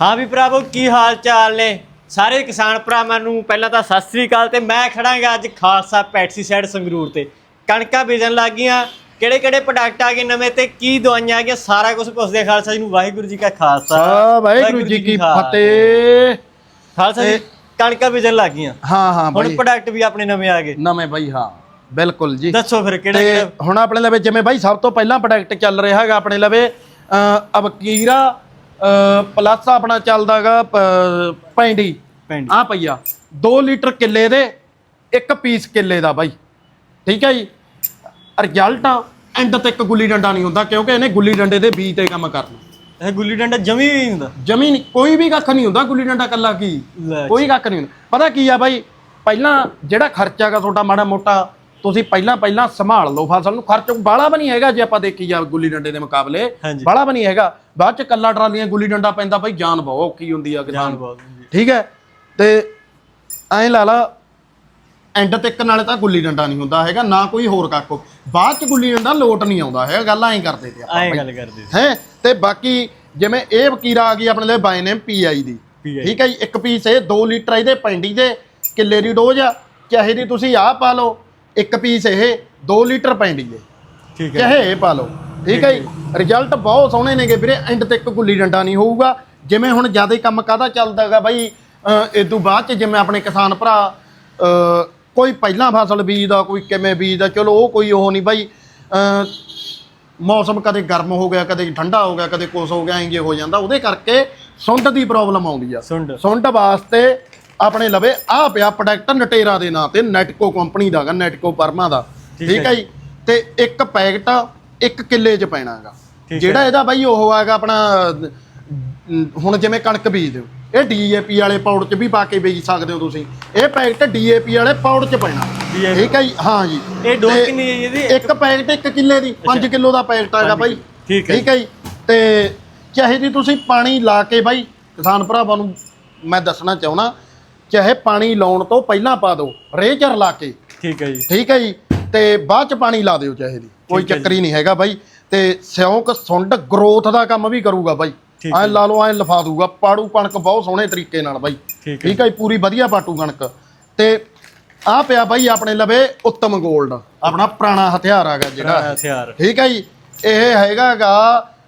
ਹਾਂ ਵੀ ਭਰਾਵੋ ਕੀ ਹਾਲ ਚਾਲ ਨੇ? ਸਾਰੇ ਕਿਸਾਨ ਭਰਾਵਾਂ ਨੂੰ ਪਹਿਲਾਂ ਤਾਂ ਸਤਿ ਸ੍ਰੀ ਅਕਾਲ ਤੇ ਮੈਂ ਖੜਾਂਗਾ ਅੱਜ ਖਾਲਸਾ ਪੈਟਸੀਸਾਈਡ ਸੰਗਰੂਰ ਤੇ। ਕਣਕਾਂ ਬੀਜਣ ਲੱਗੀਆਂ ਕਿਹੜੇ ਕਿਹੜੇ ਪ੍ਰੋਡਕਟ ਆ ਗਏ ਨਵੇਂ ਤੇ ਕੀ ਦਵਾਈਆਂ ਆ ਗਈਆਂ? ਸਾਰਾ ਕੁਝ ਪੁੱਛਦੇ ਖਾਲਸਾ ਜੀ ਨੂੰ। ਵਾਹਿਗੁਰੂ ਜੀ ਕਾ ਖਾਲਸਾ। ਵਾਹਿਗੁਰੂ ਜੀ ਕੀ ਫਤਿਹ। ਖਾਲਸਾ ਜੀ ਕਣਕਾਂ ਬੀਜਣ ਲੱਗੀਆਂ ਹਾਂ ਹਾਂ ਹੁਣ ਪ੍ਰੋਡਕਟ ਵੀ ਆਪਣੇ ਨਵੇਂ ਆ ਗਏ। ਨਵੇਂ ਬਾਈ ਹਾਂ। ਬਿਲਕੁਲ ਜੀ। ਦੱਸੋ ਫਿਰ ਕਿਹੜਾ ਹੁਣ ਆਪਣੇ ਲਵੇ ਜਿਵੇਂ ਬਾਈ ਸਭ ਤੋਂ ਪਹਿਲਾਂ ਪ੍ਰੋਡਕਟ ਚੱਲ ਰਿਹਾ ਹੈਗਾ ਆਪਣੇ ਲਵੇ ਅਬਕੀਰਾ ਪਲੱਸ ਆਪਣਾ ਚੱਲਦਾਗਾ ਪੈਂਡੀ ਪਿੰਡ ਆ। ਪਈਆ 2 ਲੀਟਰ ਕਿੱਲੇ ਦੇ ਇੱਕ ਪੀਸ ਕਿੱਲੇ ਦਾ ਬਾਈ। ਠੀਕ ਹੈ ਜੀ? ਰਿਜ਼ਲਟ ਐਂਡ ਤੱਕ ਗੁੱਲੀ ਡੰਡਾ ਨਹੀਂ ਹੁੰਦਾ ਕਿਉਂਕਿ ਇਹਨੇ ਗੁੱਲੀ ਡੰਡੇ ਦੇ ਬੀਜ ਤੇ ਕੰਮ ਕਰਨਾ। ਇਹ ਗੁੱਲੀ ਡੰਡਾ ਜਮੀ ਨਹੀਂ ਹੁੰਦਾ। ਜਮੀ ਨਹੀਂ ਕੋਈ ਵੀ ਕੱਖ ਨਹੀਂ ਹੁੰਦਾ ਗੁੱਲੀ ਡੰਡਾ ਕੱਲਾ ਕੀ? ਕੋਈ ਕੱਖ ਨਹੀਂ ਹੁੰਦਾ। ਪਤਾ ਕੀ ਆ ਬਾਈ? ਪਹਿਲਾਂ ਜਿਹੜਾ ਖਰਚਾ ਗਾ ਤੁਹਾਡਾ ਮਾੜਾ ਮੋਟਾ ਤੁਸੀਂ ਪਹਿਲਾਂ ਪਹਿਲਾਂ ਸੰਭਾਲ ਲਓ ਫਸਲ ਨੂੰ। ਖਰਚ ਬਾਹਲਾ ਵੀ ਨਹੀਂ ਹੈਗਾ ਜੇ ਆਪਾਂ ਦੇਖੀ ਜਾ ਗੁੱਲੀ ਡੰਡੇ ਦੇ ਮੁਕਾਬਲੇ। ਹਾਂਜੀ। ਬਾਹਲਾ ਵੀ ਨਹੀਂ ਹੈਗਾ। ਬਾਅਦ ਚ ਕੱਲਾ ਟਰਾਲੀਆਂ ਗੁੱਲੀ ਡੰਡਾ ਪੈਂਦਾ ਬਾਈ ਜਾਨ ਬਹੁਤ ਔਖੀ ਹੁੰਦੀ ਆ ਕਿਸਾਨ ਬਹੁਤ ਹੁੰਦੀ। ਠੀਕ ਹੈ? ਤੇ ਐਂ ਲਾ ਲਾ ਐਂਡ ਤੱਕ ਨਾਲੇ ਤਾਂ ਗੁੱਲੀ ਡੰਡਾ ਨਹੀਂ ਹੁੰਦਾ ਹੈਗਾ ਨਾ ਕੋਈ ਹੋਰ ਕੱਖ ਬਾਅਦ ਚ ਗੁੱਲੀ ਡੰਡਾ ਲੋਟ ਨਹੀਂ ਆਉਂਦਾ ਹੈਗਾ ਗੱਲ ਐਂ ਕਰਦੇ ਤੇ ਆਪਾਂ ਐਂ ਗੱਲ ਕਰਦੇ ਸੀ। ਹੈ? ਤੇ ਬਾਕੀ ਜਿਵੇਂ ਇਹ ਵਕੀਰਾ ਆ ਗਈ ਆਪਣੇ ਲਈ ਬਾਈ ਨੇਮ ਪੀਆਈ ਦੀ। PI ਠੀਕ ਹੈ ਜੀ? ਇੱਕ ਪੀਸ ਇਹ 2 ਲੀਟਰ ਇਹਦੇ ਪੈਂਡੀ ਦੇ ਕਿੱਲੇ ਦੀ ਡੋਜ਼ ਆ ਚਾਹੇ ਦੀ ਤੁਸੀਂ ਆਹ ਪਾ ਲਓ। ਇੱਕ ਪੀਸ ਇਹ 2 ਲੀਟਰ ਪੈਂਡੀ ਦੇ ਠੀਕ ਹੈ। ਚਾਹੇ ਇਹ ਪਾ ਲਓ। ਠੀਕ ਹੈ ਜੀ ਰਿਜ਼ਲਟ ਬਹੁਤ ਸੋਹਣੇ ਨੇਗੇ ਵੀਰੇ। ਐਂਡ ਤੇ ਇੱਕ ਗੁੱਲੀ ਡੰਡਾ ਨਹੀਂ ਹੋਊਗਾ। ਜਿਵੇਂ ਹੁਣ ਜ਼ਿਆਦਾ ਹੀ ਕੰਮ ਕਾਹਦਾ ਚੱਲਦਾਗਾ ਬਾਈ? ਇਹ ਤੋਂ ਬਾਅਦ ਚ ਜਿਵੇਂ ਆਪਣੇ ਕਿਸਾਨ ਭਰਾ ਕੋਈ ਪਹਿਲਾਂ ਫਸਲ ਬੀਜਦਾ ਕੋਈ ਕਿਵੇਂ ਬੀਜਦਾ ਚਲੋ ਉਹ ਕੋਈ ਉਹ ਨਹੀਂ ਬਾਈ। ਮੌਸਮ ਕਦੇ ਗਰਮ ਹੋ ਗਿਆ ਕਦੇ ਠੰਡਾ ਹੋ ਗਿਆ ਕਦੇ ਕੁਛ ਹੋ ਗਿਆ ਇੰਗੇ ਹੋ ਜਾਂਦਾ। ਉਹਦੇ ਕਰਕੇ ਸੁੰਡ ਦੀ ਪ੍ਰੋਬਲਮ ਆਉਂਦੀ ਆ। ਸੁੰਡ। ਸੁੰਡ ਵਾਸਤੇ ਆਪਣੇ ਲਵੇ ਆ ਪਿਆ ਪ੍ਰੋਡਕਟ ਨਟੇਰਾ ਦੇ ਨਾਂ ਤੇ ਨੈਟਕੋ ਕੰਪਨੀ ਦਾ ਗਾ ਨੈਟਕੋ ਪਰਮਾ ਦਾ। ਠੀਕ ਹੈ ਜੀ। ਤੇ ਇੱਕ ਪੈਕਟ ਇੱਕ ਕਿੱਲੇ 'ਚ ਪੈਣਾਗਾ ਠੀਕ ਜਿਹੜਾ ਇਹਦਾ ਬਾਈ ਉਹ ਹੈਗਾ ਆਪਣਾ ਹੁਣ ਜਿਵੇਂ ਕਣਕ ਬੀਜਦੇ ਹੋ ਇਹ ਡੀਏਪੀ ਵਾਲੇ ਪਾਊਡ 'ਚ ਵੀ ਪਾ ਕੇ ਬੀਜ ਸਕਦੇ ਹੋ ਤੁਸੀਂ। ਇਹ ਪੈਕਟ ਡੀਏਪੀ ਵਾਲੇ ਪਾਊਡ 'ਚ ਪੈਣਾ। ਠੀਕ ਹੈ ਜੀ? ਹਾਂ ਜੀ। ਇਹ ਡੋਜ਼ ਕਿੰਨੀ ਹੈ ਜੀ ਇਹਦੀ? ਇੱਕ ਪੈਕਟ ਇੱਕ ਕਿੱਲੇ ਦੀ 5 ਕਿਲੋ ਦਾ ਪੈਕਟ ਹੈਗਾ ਬਾਈ। ਠੀਕ ਹੈ। ਠੀਕ ਹੈ ਜੀ? ਤੇ ਚਾਹੇ ਜੀ ਤੁਸੀਂ ਪਾਣੀ ਲਾ ਕੇ ਬਾਈ ਕਿਸਾਨ ਭਰਾਵਾਂ ਨੂੰ ਮੈਂ ਦੱਸਣਾ ਚਾਹੁੰਦਾ ਚਾਹੇ ਪਾਣੀ ਲਾਉਣ ਤੋਂ ਪਹਿਲਾਂ ਪਾ ਦਿਓ ਰੇਚਰ ਲਾ ਕੇ। ਠੀਕ ਹੈ ਜੀ। ਠੀਕ ਹੈ ਜੀ? ਤੇ ਬਾਅਦ ਚ ਪਾਣੀ ਲਾ ਦਿਓ ਚਾਹੇ ਦੀ। ਕੋਈ ਚੱਕਰ ਹੀ ਨਹੀਂ ਹੈਗਾ ਬਾਈ। ਤੇ ਸਿਉਂਕ ਸੁੰਡ ਗਰੋਥ ਦਾ ਕੰਮ ਵੀ ਕਰੂਗਾ ਬਾਈ। ਐ ਲਾ ਲਓ ਐ ਲਫਾ ਦੂਗਾ ਪਾੜੂ ਕਣਕ ਬਹੁਤ ਸੋਹਣੇ ਤਰੀਕੇ ਨਾਲ ਬਾਈ। ਠੀਕ ਹੈ ਜੀ। ਪੂਰੀ ਵਧੀਆ ਪਾਟੂ ਕਣਕ। ਤੇ ਆ ਪਿਆ ਬਾਈ ਆਪਣੇ ਲਵੇ ਉੱਤਮ 골ਡ ਆਪਣਾ ਪੁਰਾਣਾ ਹਥਿਆਰ ਹੈਗਾ ਜਿਹੜਾ। ਜਿਹੜਾ ਹਥਿਆਰ। ਠੀਕ ਹੈ ਜੀ? ਇਹ ਹੈਗਾਗਾ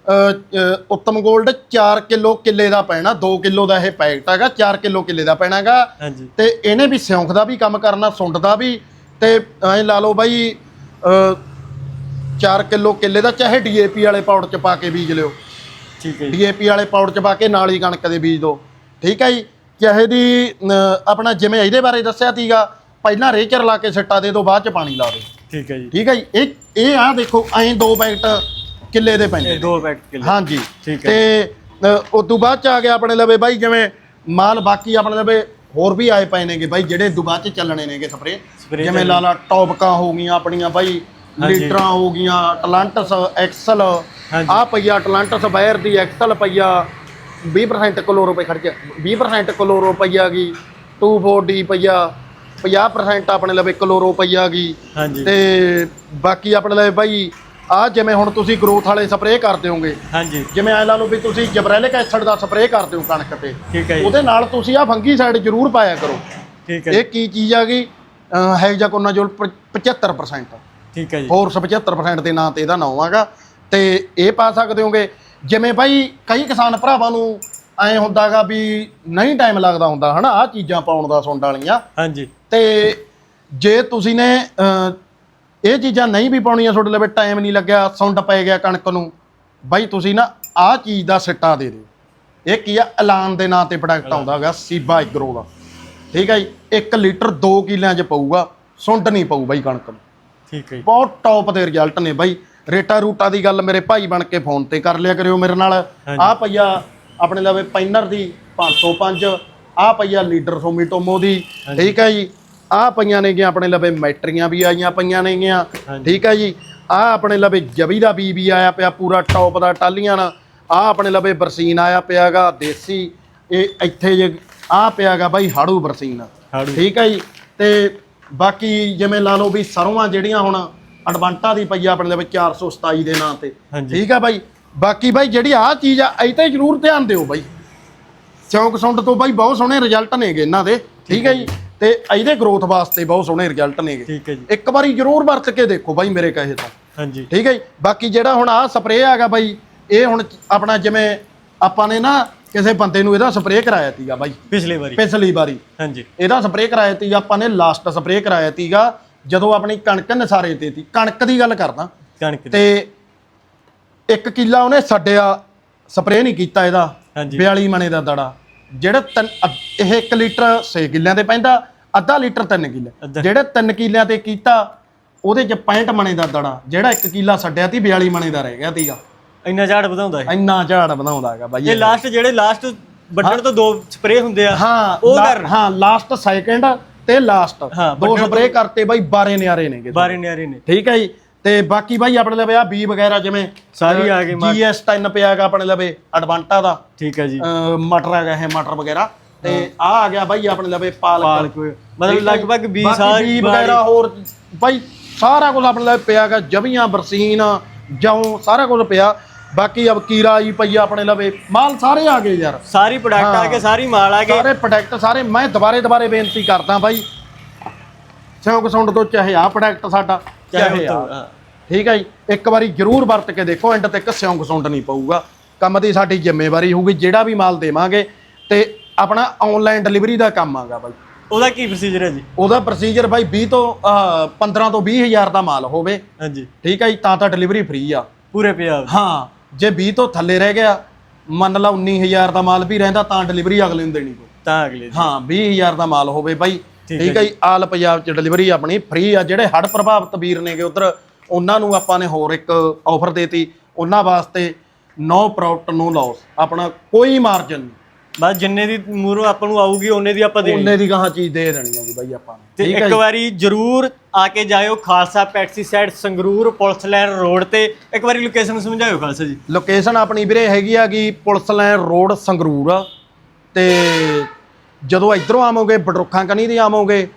ਉੱਤਮ 골ਡ 4 ਕਿਲੋ ਕਿੱਲੇ ਦਾ ਪੈਣਾ 2 ਕਿਲੋ ਦਾ ਇਹ ਪੈਕਟ ਹੈਗਾ 4 ਕਿਲੋ ਕਿੱਲੇ ਦਾ ਪੈਣਾਗਾ ਤੇ ਇਹਨੇ ਵੀ ਸਿਉਂਖ ਦਾ ਵੀ ਕੰਮ ਕਰਨਾ ਸੁੰਡ ਦਾ ਵੀ। ਤੇ ਐਂ ਲਾ ਲਓ ਬਾਈ 4 ਕਿਲੋ ਕਿੱਲੇ ਦਾ ਚਾਹੇ ਡੀਏਪੀ ਵਾਲੇ ਪਾਊਡਰ ਚ ਪਾ ਕੇ ਬੀਜ ਲਿਓ। ਠੀਕ ਹੈ ਡੀਏਪੀ ਵਾਲੇ ਪਾਊਡਰ ਚ ਪਾ ਕੇ ਨਾਲ ਹੀ ਕਣਕ ਦੇ ਬੀਜ ਦਿਓ ਠੀਕ ਹੈ ਜੀ? ਚਾਹੇ ਦੀ ਆਪਣਾ ਜਿਵੇਂ ਇਹਦੇ ਬਾਰੇ ਦੱਸਿਆ ਸੀਗਾ ਪਹਿਲਾਂ ਰੇਚਰ ਲਾ ਕੇ ਸਿੱਟਾ ਦੇ ਦਿਓ ਬਾਅਦ ਚ ਪਾਣੀ ਲਾ ਦਿਓ ਠੀਕ ਹੈ ਜੀ। ਠੀਕ ਹੈ ਜੀ? ਇਹ ਇਹ ਆ ਦੇਖੋ ਐਂ ਦੋ ਪੈਕਟ ਕਿੱਲੇ ਦੇ ਪੈਂਦੇ ਇਹ ਦੋ ਪੈਕਟ ਕਿਲੋ। ਹਾਂਜੀ। ਠੀਕ ਹੈ। ਤੇ ਉਸ ਤੋਂ ਬਾਅਦ ਚ ਆ ਗਿਆ ਆਪਣੇ ਲਵੇ ਬਾਈ ਜਿਵੇਂ ਮਾਲ ਬਾਕੀ ਆਪਣੇ ਲਵੇ ਹੋਰ ਵੀ ਆਏ ਪਏ ਨੇਗੇ ਬਾਈ ਜਿਹੜੇ ਤੋਂ ਬਾਅਦ ਚ ਚੱਲਣੇ ਨੇਗੇ ਸਪਰੇ। Spray ਜਿਵੇਂ ਲਾ ਲਾ ਟੌਪਕਾਂ ਹੋ ਗਈਆਂ ਆਪਣੀਆਂ ਬਾਈ ਹਾਂਜੀ। ਲੀਟਰਾਂ ਹੋ ਗਈਆਂ ਟਲਾਂਟਸ ਐਕਸਲ। ਹਾਂਜੀ। ਆ ਪਈਆ ਟਲਾਂਟਸ ਬਾਇਰ ਦੀ ਐਕਸਲ ਪਈਆ 20% ਕਲੋਰੋ ਪਈ ਖਰਚ 20% ਕਲੋਰੋ ਪਈਆ ਗਈ 24D ਪਈਆ 50% ਆਪਣੇ ਲਵੇ ਕਲੋਰੋ ਪਈਆ ਗਈ ਹਾਂਜੀ। ਤੇ ਬਾਕੀ ਆਪਣੇ ਲਈ ਬਾਈ ਆ ਜਿਵੇਂ ਹੁਣ ਤੁਸੀਂ ਗਰੋਥ ਵਾਲੇ ਸਪਰੇਅ ਕਰਦੇ ਹੋਗੇ ਹਾਂਜੀ। ਜਿਵੇਂ ਐ ਲਾ ਲਓ ਵੀ ਤੁਸੀਂ ਜਬਰੈਲਿਕ ਐਸਿਡ ਦਾ ਸਪਰੇਅ ਕਰਦੇ ਹੋ ਕਣਕ ਤੇ। ਠੀਕ ਹੈ ਜੀ। ਉਹਦੇ ਨਾਲ ਤੁਸੀਂ ਆ ਫੰਗੀ ਸਾਈਡ ਜ਼ਰੂਰ ਪਾਇਆ ਕਰੋ। ਠੀਕ ਹੈ ਇਹ ਕੀ ਚੀਜ਼ ਆ ਗਈ? ਹੈਗਜਾਕੋਨਾਜੋਲ 75% ਠੀਕ ਹੈ ਜੀ। ਫੋਰਸ 75% ਦੇ ਨਾਂ ਤੇ ਇਹਦਾ ਨਾਮ ਆਗਾ। ਤੇ ਇਹ ਪਾ ਸਕਦੇ ਹੋਗੇ ਜਿਵੇਂ ਬਾਈ ਕਈ ਕਿਸਾਨ ਭਰਾਵਾਂ ਨੂੰ ਐ ਹੁੰਦਾਗਾ ਵੀ ਨਹੀਂ ਟਾਈਮ ਲੱਗਦਾ ਹੁੰਦਾ ਹਨਾ? ਆ ਚੀਜ਼ਾਂ ਪਾਉਣ ਦਾ ਸੁੰਡ ਵਾਲੀਆਂ। ਹਾਂਜੀ। ਤੇ ਜੇ ਤੁਸੀਂ ਨੇ ਇਹ ਚੀਜ਼ਾਂ ਨਹੀਂ ਵੀ ਪਾਉਣੀਆਂ ਤੁਹਾਡੇ ਲਵੇ ਟਾਈਮ ਨਹੀਂ ਲੱਗਿਆ ਸੁੰਡ ਪੈ ਗਿਆ ਕਣਕ ਨੂੰ। ਬਾਈ ਤੁਸੀਂ ਨਾ ਆਹ ਚੀਜ਼ ਦਾ ਸਿੱਟਾ ਦੇ ਦਿਓ। ਇਹ ਕੀ ਆ? ਐਲਾਨ ਦੇ ਨਾਂ ਤੇ ਪ੍ਰੋਡਕਟ ਆਉਂਦਾ ਹੈਗਾ ਸੀਬਾ ਐਗਰੋ ਦਾ। ਠੀਕ ਹੈ ਜੀ? 1 ਲੀਟਰ 2 ਕਿੱਲਿਆਂ 'ਚ ਪਊਗਾ ਸੁੰਡ ਨਹੀਂ ਪਊ ਬਾਈ ਕਣਕ ਨੂੰ। ਠੀਕ ਹੈ ਜੀ। ਬਹੁਤ ਟੌਪ ਦੇ ਰਿਜ਼ਲਟ ਨੇ ਬਾਈ। ਰੇਟਾ ਰੂਟਾ ਦੀ ਗੱਲ ਮੇਰੇ ਭਾਈ ਬਣ ਕੇ ਫੋਨ ਤੇ ਕਰ ਲਿਆ ਕਰਿਓ ਮੇਰੇ ਨਾਲ। ਆਹ ਪਈਆ ਆਪਣੇ ਲਵੇ ਪੈਨਰ ਦੀ 505 ਆਹ ਪਈਆ ਲੀਡਰ ਸੋਮੀਟੋਮੋ ਦੀ ਠੀਕ ਹੈ ਜੀ? ਆਹ ਪਈਆਂ ਨੇ ਗਿਆ ਆਪਣੇ ਲਵੇ ਮੈਟਰੀਆਂ ਵੀ ਆਈਆਂ ਪਈਆਂ ਨੇ ਗਿਆ। ਠੀਕ ਹੈ ਜੀ? ਆਹ ਆਪਣੇ ਲਵੇ ਜਵੀ ਦਾ ਬੀ ਵੀ ਆਇਆ ਪਿਆ ਪੂਰਾ ਟੌਪ ਦਾ ਟਾਲੀਆਂ ਨਾਲ। ਆਹ ਆਪਣੇ ਲਵੇ ਬਰਸੀਨ ਆਇਆ ਪਿਆਗਾ ਦੇਸੀ। ਇਹ ਇੱਥੇ ਜੇ ਆਹ ਪਿਆਗਾ ਬਾਈ ਹਾੜੂ ਬਰਸੀਨ। ਠੀਕ ਹੈ ਜੀ? ਤੇ ਬਾਕੀ ਜਿਵੇਂ ਲਾ ਲਓ ਵੀ ਸਰੋਆਂ ਜਿਹੜੀਆਂ ਹੁਣ ਅਡਵਾਂਟਾ ਦੀ ਪਈ ਆ ਆਪਣੇ ਲਈ 427 ਦੇ ਨਾਂ ਤੇ। ਠੀਕ ਆ ਬਾਈ? ਬਾਕੀ ਬਾਈ ਜਿਹੜੀ ਆਹ ਚੀਜ਼ ਆ ਇਹ ਤੇ ਜ਼ਰੂਰ ਧਿਆਨ ਦਿਓ ਬਾਈ। ਚੌਂਕ ਸੁੰਡ ਤੋਂ ਬਾਈ ਬਹੁਤ ਸੋਹਣੇ ਰਿਜ਼ਲਟ ਨੇਗੇ ਇਹਨਾਂ ਦੇ। ਠੀਕ ਹੈ ਜੀ? ਤੇ ਇਹਦੇ ਗਰੋਥ ਵਾਸਤੇ ਬਹੁਤ ਸੋਹਣੇ ਰਿਜ਼ਲਟ ਨੇਗੇ। ਠੀਕ ਹੈ ਜੀ। ਇੱਕ ਵਾਰੀ ਜ਼ਰੂਰ ਵਰਤ ਕੇ ਦੇਖੋ ਬਾਈ ਮੇਰੇ ਕਹੇ ਤਾਂ। ਹਾਂਜੀ। ਠੀਕ ਹੈ ਜੀ? ਬਾਕੀ ਜਿਹੜਾ ਹੁਣ ਆਹ ਸਪਰੇਅ ਹੈਗਾ ਬਾਈ ਇਹ ਹੁਣ ਆਪਣਾ ਜਿਵੇਂ ਆਪਾਂ ਨੇ ਨਾ ਕਿਸੇ ਬੰਦੇ ਨੂੰ ਇਹਦਾ ਸਪਰੇਅ ਕਰਾਇਆ ਤੀਗਾ ਬਾਈ। ਪਿਛਲੀ ਵਾਰੀ। ਪਿਛਲੀ ਵਾਰੀ। ਹਾਂਜੀ। ਇਹਦਾ ਸਪਰੇਅ ਕਰਾਇਆ ਤੀ ਆਪਾਂ ਨੇ ਲਾਸਟ ਸਪਰੇਅ ਕਰਾਇਆ ਤੀਗਾ ਜਦੋਂ ਆਪਣੀ ਕਣਕ ਨਸਾਰੇ ਤੇ ਤੀ। ਕਣਕ ਦੀ ਗੱਲ ਕਰਦਾ। ਕਣਕ ਤੇ ਇੱਕ ਕਿੱਲਾ ਉਹਨੇ ਛੱਡਿਆ ਸਪਰੇਅ ਨਹੀਂ ਕੀਤਾ ਇਹਦਾ। ਹਾਂਜੀ। 42 ਮਣੇ ਦਾ ਦੜਾ। ਜਿਹੜਾ ਤਿੰਨ- ਇਹ 1 ਲੀਟਰ 6 ਕਿੱਲਿਆਂ ਤੇ ਪੈਂਦਾ ਅੱਧਾ ਲੀਟਰ 3 ਕਿੱਲੇ। ਅੱਧਾ। ਜਿਹੜੇ 3 ਕਿੱਲਿਆਂ ਤੇ ਕੀਤਾ ਉਹਦੇ ਚ 65 ਮਣੇ ਦਾ ਦੜਾ ਜਿਹੜਾ 1 ਕਿੱਲਾ ਛੱਡਿਆ ਤੀ 42 ਮਣੇ ਦਾ ਰਹਿ ਗਿਆ ਤੀਗਾ। ਇੰਨਾ ਝਾੜ ਵਧਾਉਂਦਾ ਹੈ ਇੰਨਾ ਝਾੜ ਬਣਾਉਂਦਾ ਹੈਗਾ ਬਾਈ ਇਹ ਲਾਸਟ ਜਿਹੜੇ ਲਾਸਟ ਵੱਢਣ ਤੋਂ ਦੋ ਸਪਰੇਅ ਹੁੰਦੇ ਆ ਹਾਂ ਉਹ ਲਾ- ਹਾਂ ਲਾਸਟ ਸੈਕਿੰਡ ਤੇ ਲਾਸਟ ਹਾਂ, ਦੋ ਸਪਰੇਅ ਕਰਤੇ ਬਾਈ 12 ਨਿਆਰੇ ਨੇਗੇ। ਬਾਰੇ ਨਿਆਰੇ ਨੇ। ਠੀਕ ਹੈ ਜੀ। ਤੇ ਬਾਕੀ ਬਾਈ ਆਪਣੇ ਲਵੇ ਆ ਬੀ ਵਗੈਰਾ ਜਿਵੇਂ ਸਾਰੀ ਆ ਗਈ ਜੀਐਸ 10 ਪਿਆ ਹੈਗਾ ਆਪਣੇ ਲਵੇ ਐਡਵਾਂਟਾ ਦਾ। ਠੀਕ ਹੈ ਜੀ। ਮਟਰ ਹੈਗਾ ਇਹ ਮਟਰ ਵਗੈਰਾ। ਤੇ ਆ ਆ ਗਿਆ ਬਾਈ ਆਪਣੇ ਲਵੇ ਪਾਲਕ। ਮਤਲਬ ਜੀ। ਲਗਭਗ 20 ਬਾਕੀ ਸਾਲ ਬੀ ਵਗੈਰਾ ਹੋਰ ਬਾਈ ਸਾਰਾ ਕੁਝ ਆਪਣੇ ਲਵੇ ਪਿਆ ਹੈਗਾ ਜਵੀਆਂ ਬਰਸੀਨ ਜੌਂ ਸਾਰਾ ਕੁਝ ਪਿਆ। ਬਾਕੀ ਅਬ ਕੀਰਾ ਆਈ ਪਈ ਆਪਣੇ ਲਵੇ। ਮਾਲ ਸਾਰੇ ਆ ਗਏ ਯਾਰ। ਸਾਰੀ ਪ੍ਰੋਡਕਟ ਆ ਕੇ ਸਾਰੀ ਮਾਲ ਆ ਗਏ। ਸਾਰੇ ਪ੍ਰੋਡਕਟ ਸਾਰੇ ਮੈਂ ਦੁਬਾਰੇ ਦੁਬਾਰੇ ਬੇਨਤੀ ਕਰਦਾ ਬਾਈ। ਸਿਉਂਕ ਸੁੰਡ ਤੋਂ ਚਾਹੇ ਆ ਪ੍ਰੋਡਕਟ ਸਾਡਾ। ਚਾਹੇ ਆ। ਠੀਕ ਹੈ ਜੀ। ਇੱਕ ਵਾਰੀ ਜਰੂਰ ਵਰਤ ਕੇ ਦੇਖੋ ਐਂਡ ਤੱਕ ਸਿਉਂਕ ਸੁੰਡ ਨਹੀਂ ਪਊਗਾ। ਕੰਮ ਦੀ ਸਾਡੀ ਜ਼ਿੰਮੇਵਾਰੀ ਹੋਊਗੀ ਜਿਹੜਾ ਵੀ ਮਾਲ ਦੇਵਾਂਗੇ। ਤੇ ਆਪਣਾ ਆਨਲਾਈਨ ਡਿਲੀਵਰੀ ਦਾ ਕੰਮ ਆਗਾ ਬਾਈ। ਉਹਦਾ ਕੀ ਪ੍ਰੋਸੀਜਰ ਹੈ ਜੀ? ਉਹਦਾ ਪ੍ਰੋਸੀਜਰ ਬਾਈ 20 ਤੋਂ ਅਹ, 15 ਤੋਂ 20 ਹਜ਼ਾਰ ਦਾ ਮਾਲ ਹੋਵੇ। ਹਾਂਜੀ। ਠੀਕ ਹੈ ਜੀ ਤਾਂ ਤਾਂ ਡਿਲੀਵਰੀ ਫ੍ਰੀ ਆ। ਪੂਰੇ ਪੰਜਾਬ। ਹਾਂ ਜੇ 20 ਤੋਂ ਥੱਲੇ ਰਹਿ ਗਿਆ ਮੰਨ ਲਾ 19000 ਦਾ ਮਾਲ ਵੀ ਰਹਿੰਦਾ ਤਾਂ ਡਿਲੀਵਰੀ ਅਗਲੇ ਨੂੰ ਦੇਣੀ ਪਊ। ਤਾਂ ਅਗਲੇ ਹਾਂ 20000 ਦਾ ਮਾਲ ਹੋਵੇ ਬਾਈ। ਠੀਕ ਹੈ ਜੀ। ਆਲ ਪੰਜਾਬ ਚ ਡਿਲੀਵਰੀ ਆਪਣੀ ਫ੍ਰੀ ਆ। ਜਿਹੜੇ ਹੜ੍ਹ ਪ੍ਰਭਾਵਿਤ ਵੀਰ ਨੇਗੇ ਉਧਰ ਉਹਨਾਂ ਨੂੰ ਆਪਾਂ ਨੇ ਹੋਰ ਇੱਕ ਆਫਰ ਦੇਤੀ। ਉਹਨਾਂ ਵਾਸਤੇ ਨੋ ਪ੍ਰੋਡਕਟ ਨੋ ਲਾਸ ਆਪਣਾ ਕੋਈ ਮਾਰਜਨ ਨਹੀਂ। ਬਸ ਜਿੰਨੇ ਦੀ ਮੂਰੋਂ ਆਪਾਂ ਨੂੰ ਆਊਗੀ ਉਹਨੇ ਦੀ ਆਪਾਂ ਦੇਣੀ। ਉਹਨੇ ਦੀ ਗਾਹਾਂ ਚੀਜ਼ ਦੇ ਦੇਣੀ ਆ ਜੀ ਬਾਈ ਆਪਾਂ ਨੇ। ਤੇ ਹੈ ਇੱਕ ਵਾਰੀ ਜਰੂਰ ਆ ਕੇ ਜਾਇਓ Khalsa pesticide Sangrur police line road ਤੇ। ਇੱਕ ਵਾਰੀ ਲੋਕੇਸ਼ਨ ਸਮਝਾਇਓ ਖਾਲਸਾ ਜੀ। ਲੋਕੇਸ਼ਨ ਆਪਣੀ ਵੀਰੇ ਹੈਗੀ ਆ ਕਿ ਪੁਲਿਸ ਲਾਈਨ ਰੋਡ ਸੰਗਰੂਰ ਆ। ਤੇ ਜਦੋਂ ਇਧਰੋਂ ਆਵੋਗੇ ਬਡਰੁੱਖਾਂ ਕਨੀ ਦੀ ਆਵੋਗੇ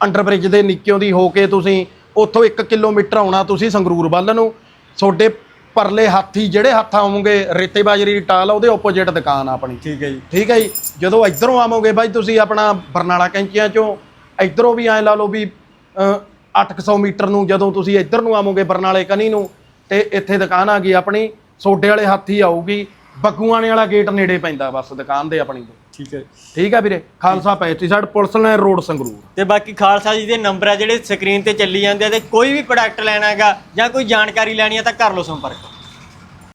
ਅੰਡਰ ਬ੍ਰਿਜ ਦੇ ਨੀਚਿਓਂ ਦੀ ਹੋ ਕੇ ਤੁਸੀਂ ਉੱਥੋਂ 1 ਕਿਲੋਮੀਟਰ ਆਉਣਾ ਤੁਸੀਂ ਸੰਗਰੂਰ ਵੱਲ ਨੂੰ। ਤੁਹਾਡੇ ਪਰਲੇ ਹੱਥੀ ਜਿਹੜੇ ਹੱਥ ਆਵੋਗੇ ਰੇਤੇ ਬਾਜਰੀ ਦੀ ਟਾਲ ਉਹਦੇ ਆਪੋਜ਼ਿਟ ਦੁਕਾਨ ਆ ਆਪਣੀ। ਠੀਕ ਹੈ ਜੀ। ਠੀਕ ਹੈ ਜੀ? ਜਦੋਂ ਇਧਰੋਂ ਆਵੋਗੇ ਬਾਈ ਤੁਸੀਂ ਆਪਣਾ ਬਰਨਾਲਾ ਕੈਂਚੀਆਂ ਚੋਂ ਇਧਰੋਂ ਵੀ ਐ ਲਾ ਲਓ ਵੀ ਅ, 800 ਮੀਟਰ ਨੂੰ ਜਦੋਂ ਤੁਸੀਂ ਇੱਧਰ ਨੂੰ ਆਵੋਗੇ ਬਰਨਾਲੇ ਕਨੀ ਨੂੰ ਤੇ ਇੱਥੇ ਦੁਕਾਨ ਆ ਗਈ ਆਪਣੀ। ਸੋਡੇ ਵਾਲੇ ਹੱਥੀ ਆਊਗੀ ਬੱਗੂਆਣੇ ਵਾਲਾ ਗੇਟ ਨੇੜੇ ਪੈਂਦਾ ਬਸ ਦੁਕਾਨ ਦੇ ਆਪਣੀ ਠੀਕ ਹੈ ਠੀਕ ਹੈ ਵੀਰੇ Khalsa pesticide police line road Sangrur. ਤੇ ਬਾਕੀ ਖਾਲਸਾ ਜੀ ਦੇ ਨੰਬਰ ਆ ਜਿਹੜੇ ਸਕਰੀਨ ਤੇ ਚੱਲੀ ਜਾਂਦੇ ਆ ਤੇ ਕੋਈ ਵੀ ਪ੍ਰੋਡਕਟ ਲੈਣਾ ਹੈਗਾ ਜਾਂ ਕੋਈ ਜਾਣਕਾਰੀ ਲੈਣੀ ਹੈ ਤਾਂ ਕਰ ਲਓ ਸੰਪਰਕ।